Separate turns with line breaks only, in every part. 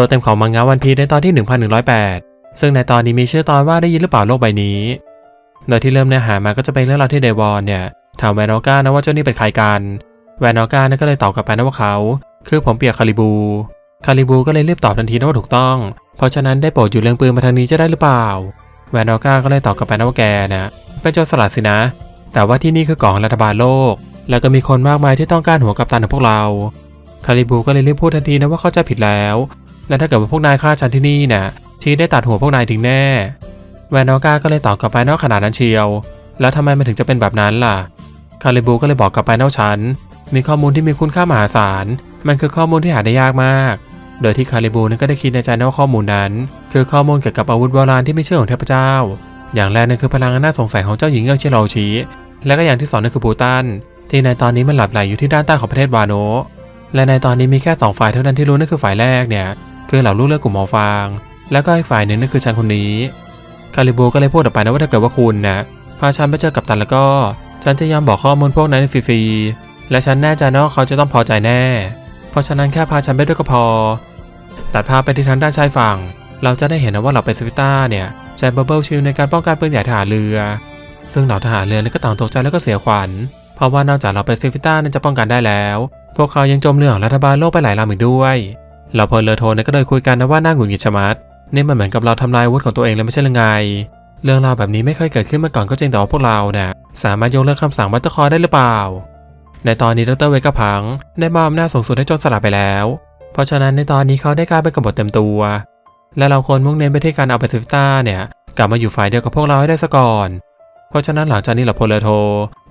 ตัวเต็มของมังงะวันพีในตอนที่ 1108 ซึ่งในตอนนี้มีชื่อตอนว่าได้ยินหรือเปล่าโลกใบนี้ โดยที่เริ่มเนื้อหามาก็จะเป็นเรื่องราวที่เดวอนเนี่ยถามแวนอก้านะว่าเจ้านี่เป็นใครกัน แวนอก้านะก็เลยตอบกลับไปนะว่าเขา คือผมเปียกคาริบู คาริบูก็เลยรีบตอบทันทีนะว่าถูกต้อง เพราะฉะนั้นได้โปรดอยู่เรื่องปืนมาทางนี้จะได้หรือเปล่า แวนอก้าก็เลยตอบกลับไปนะว่าแกนะเป็นโจรสลัดสินะ แต่ว่าที่นี่คือกองรัฐบาลโลก แล้วก็มีคนมากมายที่ต้องการหัวกัปตันของพวกเรา คาริบูก็เลยรีบพูดทันทีนะว่าเข้าใจผิดแล้ว และถ้าเกิดว่าพวกนายฆ่าฉันที่นี่น่ะชีได้ตัดหัวพวกนายทิ้งแน่ แวนอก้าก็เลยตอบกลับไปนอกขนาดนั้นเชียว แล้วทำไมมันถึงจะเป็นแบบนั้นล่ะ คาริบูก็เลยบอกกลับไปนอกฉัน มีข้อมูลที่มีคุณค่ามหาศาล มันคือข้อมูลที่หาได้ยากมาก โดยที่คาริบูนั้นก็ได้คิดในใจนว่าข้อมูลนั้น คือข้อมูลเกี่ยวกับอาวุธโบราณที่ไม่เชื่อของเทพเจ้า อย่างแรกนั่นคือพลังอันน่าสงสัยของเจ้าหญิงเอลเชโรชิและก็อย่างที่สองนั่นคือบูตัน ที่ในตอนนี้มันหลับไหลอยู่ที่ด้านใต้ของประเทศวาโนและในตอนนี้มีแค่สองฝ่ายเท่านั้นที่รู้นั่นคือฝ่ายแรกเนี่ย คือเหล่าลูกเลือกกลุ่มหมอฟาง แล้วก็อีกฝ่ายหนึ่งนั่นคือฉันคนนี้คาริบูก็เลยพูดออกไปนะว่าถ้าเกิดว่าคุณนะพาฉันไปเจอกับตันแล้วก็ ฉันจะยอมบอกข้อมูลพวกนั้นฟรีๆและฉันแน่ใจนะว่าเขาจะต้องพอใจแน่ เพราะฉะนั้นแค่พาฉันไปด้วยก็พอ ตัดภาพไปที่ทางด้านชายฝั่ง เราจะได้เห็นนะว่าเราไปสวิต้าเนี่ยใช้บับเบิลชิลในการป้องกันปืนใหญ่ทหารเรือ ซึ่งเหล่าทหารเรือนี่ก็ต่างตกใจแล้วก็เสียขวัญ เพราะว่านอกจากเราไปสวิต้านั้นจะป้องกันได้แล้ว พวกเขายังจมเรือของรัฐบาลโลกไปหลายลำอีกด้วย เราพลเรือโทนก็เลยคุยกันนะว่าน่าหงุดหงิดชะมัดนี่มันเหมือนกับเราทำลายวุธของตัวเองเลยไม่ใช่หรือไง เรื่องราวแบบนี้ไม่เคยเกิดขึ้นมาก่อนก็จริงแต่ว่าพวกเราเนี่ยสามารถยกเลิกคำสั่งบัตเตอร์คอร์ได้หรือเปล่า ในตอนนี้ดรเวกาพังได้มอบอำนาจสูงสุดให้โจนสลัดไปแล้ว เพราะฉะนั้นในตอนนี้เขาได้กลายเป็นกบฏเต็มตัว และเราควรมุ่งเน้นไปที่การเอาไปซิฟต้าเนี่ยกลับมาอยู่ฝ่ายเดียวกับพวกเราให้ได้ซะก่อน เพราะฉะนั้นหลังจากนี้เราพลเรือโท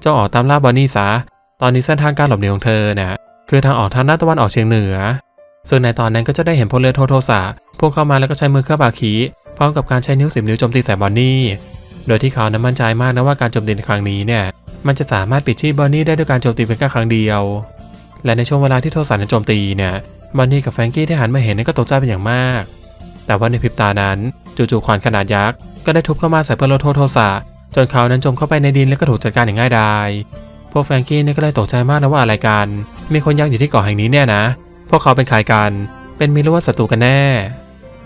เจ้าออกตามล่าบอนนี่ซะ ตอนนี้เส้นทางการหลบหนีของเธอเนี่ยคือทางออกทางด้าตะวันออกเฉียงเหนือ ซึ่งในตอนนั้นก็จะได้เห็นพลเรือโทโทสะพุ่งเข้ามาแล้วก็ใช้มือเคลือบบาคีพร้อมกับการใช้นิ้วสิบนิ้วโจมตีใส่บอนนี่ โดยที่เขานั้นมั่นใจมากนะว่าการโจมตีในครั้งนี้เนี่ย มันจะสามารถปิดชีพบอนนี่ได้ด้วยการโจมตีเพียงแค่ครั้งเดียว และในช่วงเวลาที่โทสะนั้นโจมตีเนี่ย บอนนี่กับแฟรงกี้ที่หันมาเห็นนั้นก็ตกใจเป็นอย่างมาก แต่ว่าในพริบตานั้นจู่ๆขวานขนาดยักษ์ก็ได้ทุบเข้ามาใส่พลเรือโทโทสะจนเขานั้นจมเข้าไปในดินและก็ถูกจัดการอย่างง่ายดาย พวกแฟรงกี้นี่ก็เลยตกใจมากนะว่าอะไรกัน มีคนยักษ์อยู่ที่เกาะแห่งนี้เนี่ยนะ พวกเขาเป็นใครกัน เป็นมิรหรือว่าศัตรูกันแน่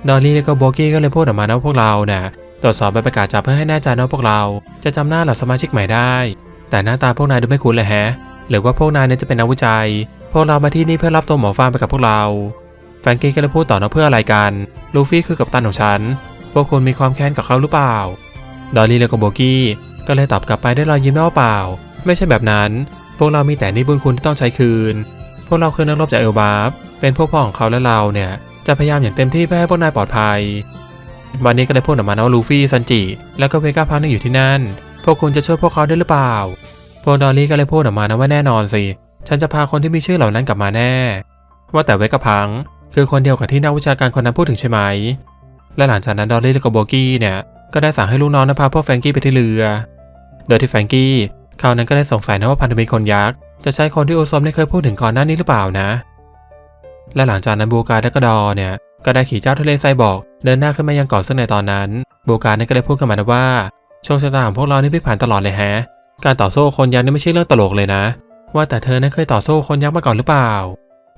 ดอลลี่และก็โบกี้ก็เลยพูดออกมานะว่าพวกเราเนี่ยตรวจสอบใบประกาศจับเพื่อให้แน่ใจนะว่าพวกเรา จะจำหน้าเหล่าสมาชิกใหม่ได้ แต่หน้าตาพวกนายดูไม่คุ้นเลยแฮะ หรือว่าพวกนายเนี่ยจะเป็นนักวิจัย พวกเรามาที่นี่เพื่อรับตัวหมอฟางไปกับพวกเรา แฟรงกี้ก็เลยพูดต่อนะเพื่ออะไรกัน ลูฟี่คือกัปตันของฉัน พวกคุณมีความแค้นกับเขาหรือเปล่า ดอลลี่และก็โบกี้ก็เลยตอบกลับไปด้วยรอยยิ้มหน้าเปล่า ไม่ใช่แบบนั้น พวกเรามีแต่นิบุญคุณที่ต้องใช้คืน วกเราคือนักรบจากเอลบาฟเป็นพวกพ่อของเขาและเราเนี่ย จะพยายามอย่างเต็มที่เพื่อให้พวกนายปลอดภัย วันนี้ก็ได้พูดออกมานะว่าลูฟี่ซันจิแล้วก็เวก้าพังนึงอยู่ที่นั่น พวกคุณจะช่วยพวกเขาได้หรือเปล่า พวกดอลลี่ก็เลยพูดออกมานะว่าแน่นอนสิ ฉันจะพาคนที่มีชื่อเหล่านั้นกลับมาแน่ ว่าแต่เวก้าพังคือคนเดียวกับที่นักวิชาการคนนั้นพูดถึงใช่ไหม และหลังจากนั้นดอลลี่และกโบกี้เนี่ยก็ได้สั่งให้ลูกน้องนะพาพวกแฟรงกี้ไปที่เรือ โดยที่แฟรงกี้เขานั้นก็ได้สงสัยนะว่าพันธมิตรคนยักษ์ จะใช่คนที่โอซอมได้เคยพูดถึงก่อนหน้านี้หรือเปล่านะ และหลังจากนั้นบูการและก็ดอเนี่ยก็ได้ขี่เจ้าทะเลทรายบอก เดินหน้าขึ้นมายังเกาะซึ่งในตอนนั้น บูการนั้นก็ได้พูดขึ้นมานะว่าโชคชะตาของพวกเรานี่พลิกผันตลอดเลยแฮะ การต่อสู้คนยักษ์นี่ไม่ใช่เรื่องตลกเลยนะ ว่าแต่เธอนั้นเคยต่อสู้คนยักษ์มาก่อนหรือเปล่า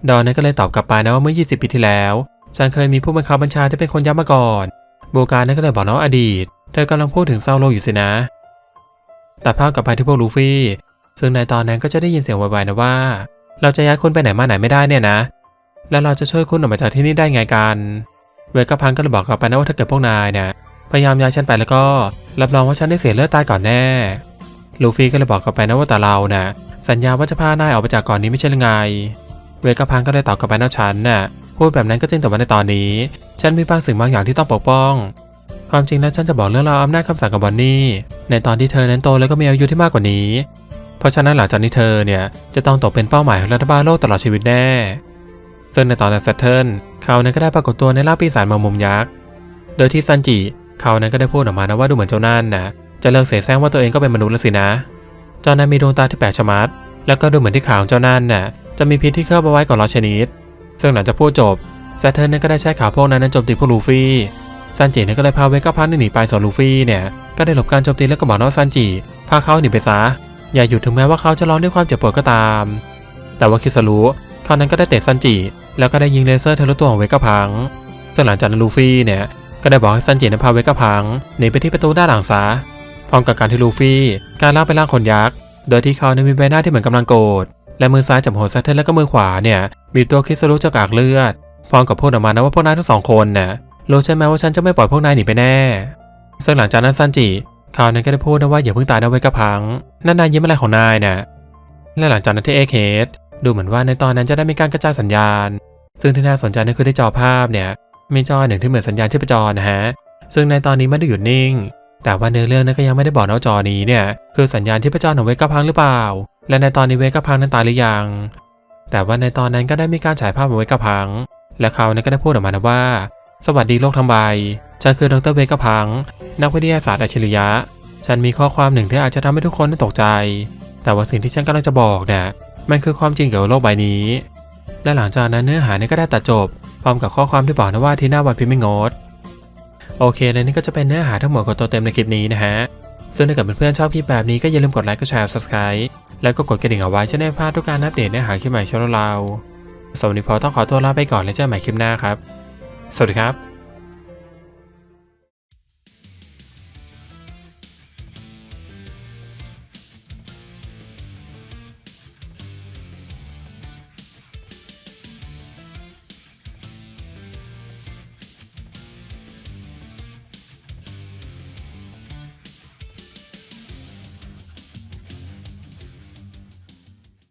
ดอนนั้นก็เลยตอบกลับไปนะว่าเมื่อ 20 ปีที่แล้วฉันเคยมีผู้บังคับบัญชาที่เป็นคนยักษ์มาก่อนบูการนั้นก็เลยบอกนะว่าอดีต เธอกำลังพูดถึงเซาโลอยู่สินะ แตัดภาพกลับไปที่พวกลูฟี่ ซึ่งในตอนนั้นก็จะได้ยินเสียงไวๆนะว่า เราจะย้ายคุณไปไหนมาไหนไม่ได้เนี่ยนะ แล้วเราจะช่วยคุณออกมาจากที่นี่ได้ไงกัน เวกพังก็เลยบอกกลับไปนะว่าถ้าเกิดพวกนายเนี่ยพยายามย้ายฉันไปแล้วก็ รับรองว่าฉันได้เสียเลือดตายก่อนแน่ ลูฟี่ก็เลยบอกกลับไปนะว่าแต่เราน่ะสัญญาว่าจะพานายออกไปจากก่อนนี้ไม่ใช่หรือไง เวกพังก็เลยตอบกลับไปนะฉันน่ะพูดแบบนั้นก็จริงแต่ว่าในตอนนี้ ฉันมีบางสิ่งบางอย่างที่ต้องปกป้อง ความจริงแล้วฉันจะบอกเรื่องราวอำนาจคำสั่งกับบอนนี่ในตอนที่เธอนั้นโตแล้วก็มีอายุที่มากกว่านี้ ราะฉะนั้นหลังจากนี้เธอเนี่ยจะต้องตกเป็นเป้าหมายของรัฐบาลโลกตลอดชีวิตแน่ ซึ่งในตอนนั้นแซตเทิลเขานั้นก็ได้ปรากฏตัวในร่างปีศาจมามุมยักษ์ โดยที่ซันจิเขานั้นก็ได้พูดออกมานะว่าดูเหมือนเจ้านั่นนะจะเลิกเสแสร้งว่าตัวเองก็เป็นมนุษย์แล้วสินะ เจ้านั้นมีดวงตาที่แปลกชะมัด แล้วก็ดูเหมือนที่ขาของเจ้านั่นน่ะจะมีพิษที่เคลือบเอาไว้ก่อนร้อชนิด ซึ่งหลังจากพูดจบแซตเทิลนั้นก็ได้ใช้ขาพวกนั้นนั้นโจมตีพวกลูฟี่ซันจินั้นก็เลยพาเวก้าพันหนีไปส่วนลูฟี่เนี่ยก็ได้หลบการโจมตีแล้วก็บอกนะว่าซันจิพาเขาหนีไปซะ อย่าหยุดถึงแม้ว่าเขาจะร้องด้วยความเจ็บปวดก็ตาม แต่ว่าคิสรุเขานั้นก็ได้เตะซันจิ แล้วก็ได้ยิงเลเซอร์ทะลุตัวของเวก้าพังซึ่งหลังจากนั้นลูฟี่เนี่ยก็ได้บอกให้ซันจินำพาเวก้าพังหนีไปที่ประตูด้านหลังซะพร้อมกับการที่ลูฟี่การลากไปล่างคนยักษ์โดยที่เขาเนี่ยมีใบหน้าที่เหมือนกำลังโกรธและมือซ้ายจับหัวซัตเทนแล้วก็มือขวาเนี่ยมีตัวคิสรุเจากากเลือดพร้อมกับพูดออกมานะว่าพวกนายทั้งสองคนน่ะรู้ใช่ไหมว่าฉันจะไม่ปล่อยพวกนายหนีไปแน่ซึ่งหลังจากนั้นซันจิ เขาเนี่ยก็ได้พูดนะว่าอย่าเพิ่งตายนะเวก้าพังนั่นนายยิ้มอะไรของนายน่ะและหลังจากนั้นที่เอกเคสดูเหมือนว่าในตอนนั้นจะได้มีการกระจายสัญญาณ ซึ่งที่น่าสนใจนั่นคือที่จอภาพเนี่ยมีจอหนึ่งที่เหมือนสัญญาณชีพจรนะฮะซึ่งในตอนนี้ไม่ได้หยุดนิ่ง แต่ว่าเนื้อเรื่องนั้นก็ยังไม่ได้บอกนะจอนี้เนี่ยคือสัญญาณชีพจรของเวกพังหรือเปล่า และในตอนนี้เวกพังนั้นตายหรือยัง แต่ว่าในตอนนั้นก็ได้มีการฉายภาพของเวกพัง และเขานี่ยก็ได้พูดออกมานะว่า สวัสดีโลกทั้งใบ ฉันคือดรเวกพัง นักวิทยาศาสตร์อัจฉริยะ ฉันมีข้อความหนึ่งที่อาจจะทำให้ทุกคนตกใจ แต่ว่าสิ่งที่ฉันกำลังจะบอกเนี่ยมันคือความจริงเกี่ยวกับโลกใบนี้ และหลังจากนั้นเนื้อหานี่ยก็ได้ตัดจบ พร้อมกับข้อความที่บอกนะว่าที่หน้าวันพิมพ์ไม่งด โอเคและนี่ก็จะเป็นเนื้อหาทั้งหมดของตัวเต็มในคลิปนี้นะฮะ ซึ่งถ้าเกิดเพื่อนๆชอบคลิปแบบนี้ก็อย่าลืมกดไลค์ กดแชร์ subscribe แล้วก็กดกระดิ่งเอาไว้จะได้ไม่พลาดทุกการอัปเดตเนื้อหาคลิปใหม่ช่องเราสวัสดีพอต้องขอตัวลาไปก่อนแล้วเจอกันใหม่คลิปหน้าครับ สวัสดีครับ